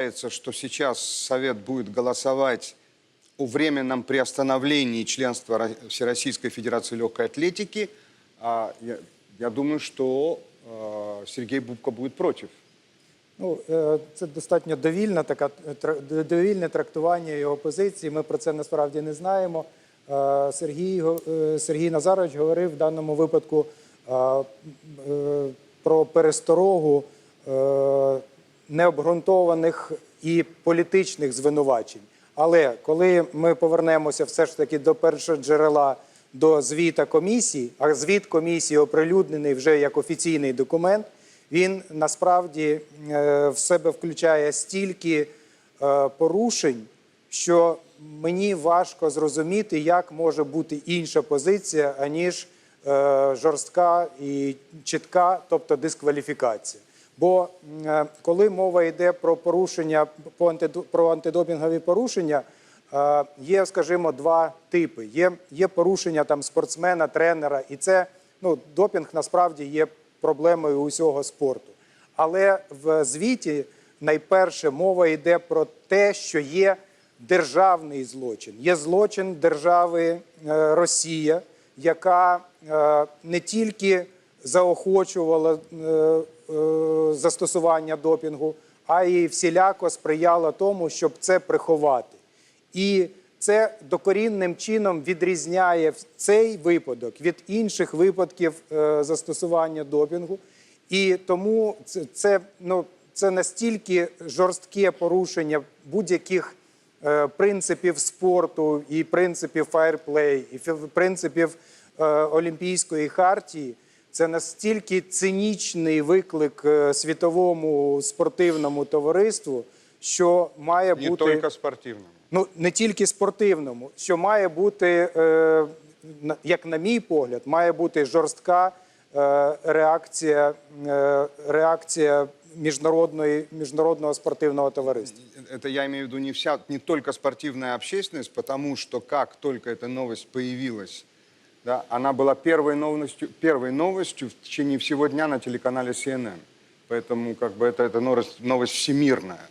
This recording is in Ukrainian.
Получается, что сейчас Совет будет голосовать о временном приостановлении членства Ро- Всероссийской Федерации легкой атлетики. Я, я думаю, что э, Сергей Бубка будет против. Ну, е, це достатньо довільна така е, довільне трактування його позиції. Ми про це насправді не знаємо. Е, Сергій, е, Сергій Назарович говорив в даному випадку про пересторогу необґрунтованих і політичних звинувачень. Але коли ми повернемося все ж таки до першого джерела до звіта комісії, а звіт комісії оприлюднений вже як офіційний документ, він насправді е, в себе включає стільки е, порушень, що мені важко зрозуміти, як може бути інша позиція, аніж е, жорстка і чітка, тобто дискваліфікація. Бо е, коли мова йде про порушення про антидопінгові порушення, е, є, скажімо, два типи. Є, є порушення там спортсмена, тренера, і це ну, допінг насправді є проблемою усього спорту. Але в звіті найперше мова йде про те, що є державний злочин. Є злочин держави е, Росія, яка не тільки заохочувала е, е, застосування допінгу, а й всіляко сприяла тому, щоб це приховати. І це докорінним чином відрізняє цей випадок від інших випадків е, застосування допінгу. І тому це, ну, це настільки жорстке порушення будь-яких е, принципів спорту і принципів фаєрплей, і принципів е, Олімпійської хартії. Це настільки цинічний виклик е, світовому спортивному товариству, що має Не бути только спортивному. ну не тільки спортивному, що має бути, е, як на мій погляд, має бути жорстка е, реакція, реакція міжнародної міжнародного спортивного товариства. Это я имею в виду не вся, не только спортивная общественность, потому что как только эта новость появилась, да, она была первой новостью, первой новостью в течение всего дня на телеканале CNN. Поэтому как бы это, это новость, новость всемирная.